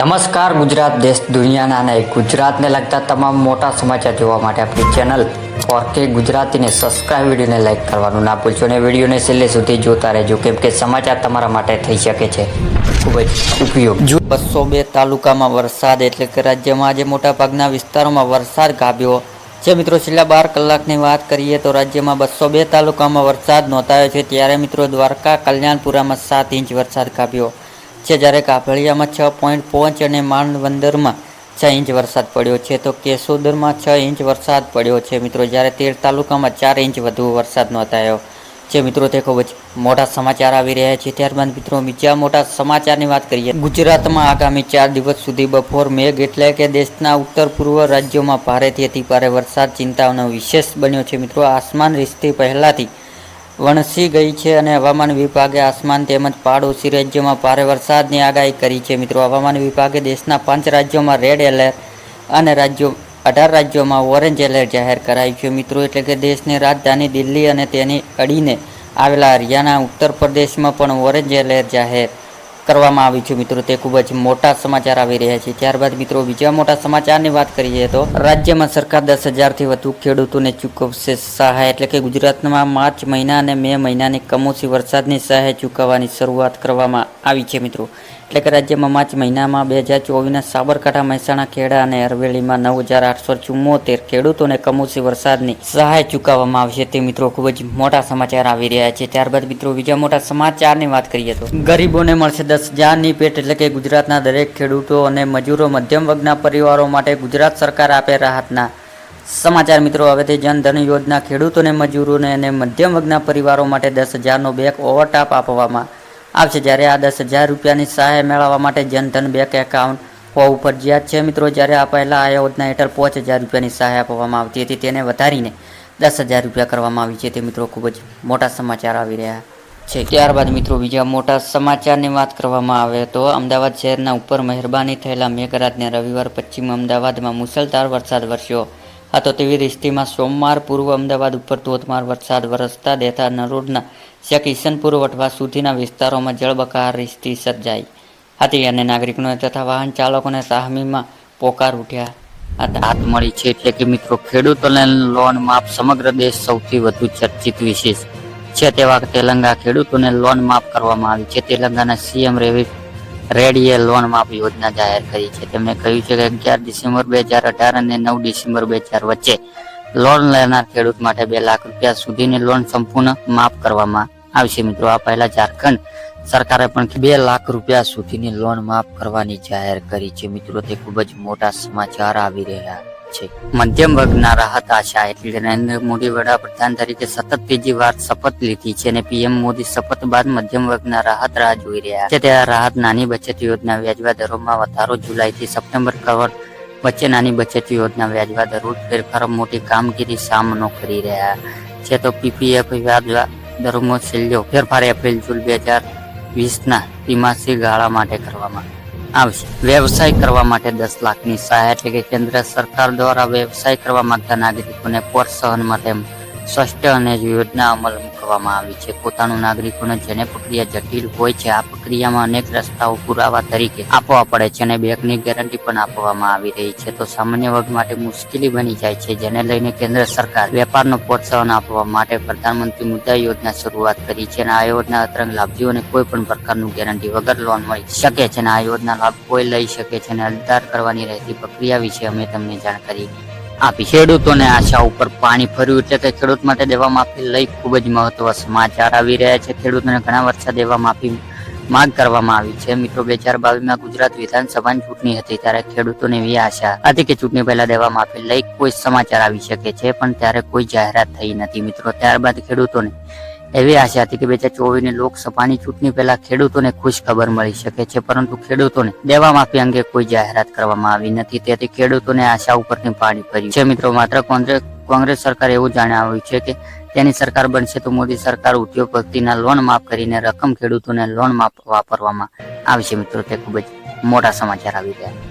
નમસ્કાર, ગુજરાત દેશ દુનિયાના અને ગુજરાતને લગતા તમામ મોટા સમાચાર જોવા માટે આપણી ચેનલ ફોરકે ગુજરાતીને સબસ્ક્રાઇબ વિડીયોને લાઇક કરવાનું ના ભૂલશો અને વિડીયોને છેલ્લે સુધી જોતા રહેજો, કેમ કે સમાચાર તમારા માટે થઈ શકે છે. ખૂબ જ ઉપયોગ. જો બસો બે તાલુકામાં વરસાદ એટલે કે રાજ્યમાં આજે મોટાભાગના વિસ્તારોમાં વરસાદ ગાભ્યો જે મિત્રો છેલ્લા બાર કલાકની વાત કરીએ તો રાજ્યમાં બસો બે તાલુકામાં વરસાદ નોંધાયો છે. ત્યારે મિત્રો દ્વારકા, કલ્યાણપુરામાં સાત ઇંચ વરસાદ ગાભ્યો છે જ્યારે કાભળિયામાં છ પોઈન્ટ પાંચ અને માનવંદરમાં છ ઇંચ વરસાદ પડ્યો છે, તો કેશોદરમાં છ ઇંચ વરસાદ પડ્યો છે. મિત્રો, જ્યારે તેર તાલુકામાં ચાર ઇંચ વધુ વરસાદ નોંધાયો છે. મિત્રો, તે ખૂબ જ મોટા સમાચાર આવી રહ્યા છે. ત્યારબાદ, મિત્રો, બીજા મોટા સમાચારની વાત કરીએ. ગુજરાતમાં આગામી ચાર દિવસ સુધી બપોર મેઘ એટલે કે દેશના ઉત્તર પૂર્વ રાજ્યોમાં ભારેથી અતિ ભારે વરસાદ ચિંતાનો વિશેષ બન્યો છે. મિત્રો, આસમાન રીતથી પહેલાથી વણસી ગઈ છે અને હવામાન વિભાગે આસમાન તેમજ પાડોશી રાજ્યોમાં ભારે વરસાદની આગાહી કરી છે. મિત્રો, હવામાન વિભાગે દેશના પાંચ રાજ્યોમાં રેડ એલર્ટ અને રાજ્યો, અઢાર રાજ્યોમાં ઓરેન્જ એલર્ટ જાહેર કરાયું છે. મિત્રો, એટલે કે દેશની રાજધાની દિલ્હી અને તેની અડીને આવેલા હરિયાણા, ઉત્તર પ્રદેશમાં પણ ઓરેન્જ એલર્ટ જાહેર કરવામાં આવ્યું છે મિત્રો. તે ખૂબ જ મોટા સમાચાર આવી રહ્યા છે. ત્યારબાદ મિત્રો, બીજા મોટા સમાચારની વાત કરીએ તો રાજ્યમાં સરકાર દસ હજારથી વધુ ખેડૂતોને ચૂકવશે સહાય. એટલે કે ગુજરાતમાં માર્ચ મહિના અને મે મહિનાની કમોસી વરસાદની સહાય ચૂકવવાની શરૂઆત કરવામાં આવી છે મિત્રો. એટલે કે રાજ્યમાં માર્ચ મહિનામાં બે હજાર ચોવીસના સાબરકાંઠા, મહેસાણા, ખેડા અને અરવેલીમાં નવ હજાર આઠસો ચુમ્મોતેર ખેડૂતોને કમોસમી વરસાદની સહાય ચૂકવવામાં આવશે તે મિત્રો ખૂબ જ મોટા સમાચાર આવી રહ્યા છે. ત્યારબાદ મિત્રો બીજા મોટા સમાચારની વાત કરીએ તો ગરીબોને મળશે દસ હજારની પેટ એટલે કે ગુજરાતના દરેક ખેડૂતો અને મજૂરો મધ્યમ વર્ગના પરિવારો માટે ગુજરાત સરકાર આપે રાહતના સમાચાર. મિત્રો હવેથી જનધન યોજના ખેડૂતોને, મજૂરોને અને મધ્યમ વર્ગના પરિવારો માટે દસ હજારનો બેક ઓવરટાપ આપવામાં આવશે જ્યારે આ દસ હજાર રૂપિયાની સહાય મેળવવા માટે જનધન બેંક એકાઉન્ટ હોવું ફરજિયાત છે મિત્રો, જ્યારે આ પહેલાં આ યોજના હેઠળ પાંચ હજાર રૂપિયાની સહાય આપવામાં આવતી હતી, તેને વધારીને દસ હજાર રૂપિયા કરવામાં આવી છે. તે મિત્રો ખૂબ જ મોટા સમાચાર આવી રહ્યા છે. ત્યારબાદ મિત્રો, બીજા મોટા સમાચારની વાત કરવામાં આવે તો અમદાવાદ શહેરના ઉપર મહેરબાની થયેલા મેઘરાજને રવિવાર પશ્ચિમ અમદાવાદમાં મુસલધાર વરસાદ વરસ્યો. હતો તેવી રિસ્તીમાં સોમવાર પૂર્વ અમદાવાદ ઉપર ધોધમાર વરસાદ વરસતા દેતા નરોડના શેખ કિશનપુર વટવા સુધીના વિસ્તારોમાં જળબકાર રિસ્તી સર્જાઈ હતી અને નાગરિકોને તથા વાહન ચાલકોને સાહમીમાં પોકાર ઉઠ્યા હતા. હાથ મળી છે એટલે કે મિત્રો ખેડૂતોને લોન માફ સમગ્ર દેશ સૌથી વધુ ચર્ચિત વિશેષ છે તેવા તેલંગા ખેડૂતોને લોન માફ કરવામાં આવી છે. તેલંગાના સીએમ રેવી રેડ્ડીએ લોન માફ યોજના જાહેર કરી છે. તેમણે કહ્યું છે કે અગિયાર ડિસેમ્બર બે હજાર અઢાર અને નવ ડિસેમ્બર બે હજાર વચ્ચે લોન લેનાર ખેડૂત માટે બે લાખ રૂપિયા સુધીની લોન સંપૂર્ણ માફ કરવામાં આવશે. મિત્રો, આ પહેલા ઝારખંડ સરકારે પણ બે લાખ રૂપિયા સુધીની લોન માફ કરવાની જાહેર કરી છે. મિત્રો, તે ખૂબ જ મોટા સમાચાર આવી રહ્યા છે. મધ્યમ વર્ગના રાહત આશા એટલે નરેન્દ્ર મોદી વડાપ્રધાન તરીકે સતત ત્રીજી વાર શપથ લીધી છે અને પીએમ મોદી શપથ બાદ મધ્યમ વર્ગના રાહત રાહ જોઈ રહ્યા છે. ત્યારે રાહત નાની બચત યોજના વ્યાજવા દરોમાં વધારો જુલાઈથી સપ્ટેમ્બર કવર વચ્ચે નાની બચત યોજના વ્યાજવા દરો ફેરફારો મોટી કામગીરી સામનો કરી રહ્યા છે. તો પીપીએફ વ્યાજ દરોમાં છેલ્લો ફેરફાર એપ્રિલ જૂન બે હજાર વીસના ત્રિમાસિક ગાળા માટે કરવામાં વ્યવસાય કરવા માટે દસ લાખની સહાય એટલે કે કેન્દ્ર સરકાર દ્વારા વ્યવસાય કરવા માંગતા નાગરિકોને પ્રોત્સાહન માટે સ્પષ્ટ અને યોજના અમલ મૂકવામાં આવી છે. પોતાનું નાગરિકોને જેને પ્રક્રિયા જટિલ હોય છે, આ પ્રક્રિયામાં અનેક રસ્તાઓ પુરાવા તરીકે આપવા પડે છે અને બેંકની ગેરંટી પણ આપવામાં આવી રહી છે. તો સામાન્ય વર્ગ માટે મુશ્કેલી બની જાય છે, જેને લઈને કેન્દ્ર સરકાર વેપારનો પ્રોત્સાહન આપવા માટે પ્રધાનમંત્રી મુદ્રા યોજના શરૂઆત કરી છે અને આ યોજના અતરંગ લાભજીઓને કોઈ પણ પ્રકારનું ગેરંટી વગર લોન મળી શકે છે અને આ યોજના લાભ કોઈ લઈ શકે છે અને અરજદાર કરવાની રહેતી પ્રક્રિયા વિશે અમે તમને જાણકારી આપી. ખેડૂતોને આશા ઉપર પાણી ફર્યું એટલે કે ખેડૂત માટે દેવા માફી લઈ ખૂબ જ મહત્વ સમાચાર આવી રહ્યા છે. ખેડૂતોને ઘણા વર્ષા દેવા માફી માંગ કરવામાં આવી છે. મિત્રો, બે હજાર બાવીસમાં ગુજરાત વિધાનસભાની ચૂંટણી હતી ત્યારે ખેડૂતોને એવી આશા હતી કે ચૂંટણી પહેલા દેવા માફી લઈ કોઈ સમાચાર આવી શકે છે, પણ ત્યારે કોઈ જાહેરાત થઈ નથી. મિત્રો, ત્યારબાદ ખેડૂતોને એવી આશા હતી કે બે હજાર ચોવીસની લોકસભાની ચૂંટણી પહેલા ખેડૂતોને ખુશ ખબર મળી શકે છે, પરંતુ ખેડૂતોને દેવા માફી અંગે કોઈ જાહેરાત કરવામાં આવી નથી. તેથી ખેડૂતોને આશા ઉપરથી પાણી ફર્યું. છે મિત્રો, માત્ર કોંગ્રેસ કોંગ્રેસ સરકાર એવું જણાવ્યું છે કે તેની સરકાર બનશે તો મોદી સરકાર ઉદ્યોગપતિના લોન માફ કરીને રકમ ખેડૂતોને લોન માફ વાપરવામાં આવશે. મિત્રો, તે ખૂબ જ મોટા સમાચાર આવી ગયા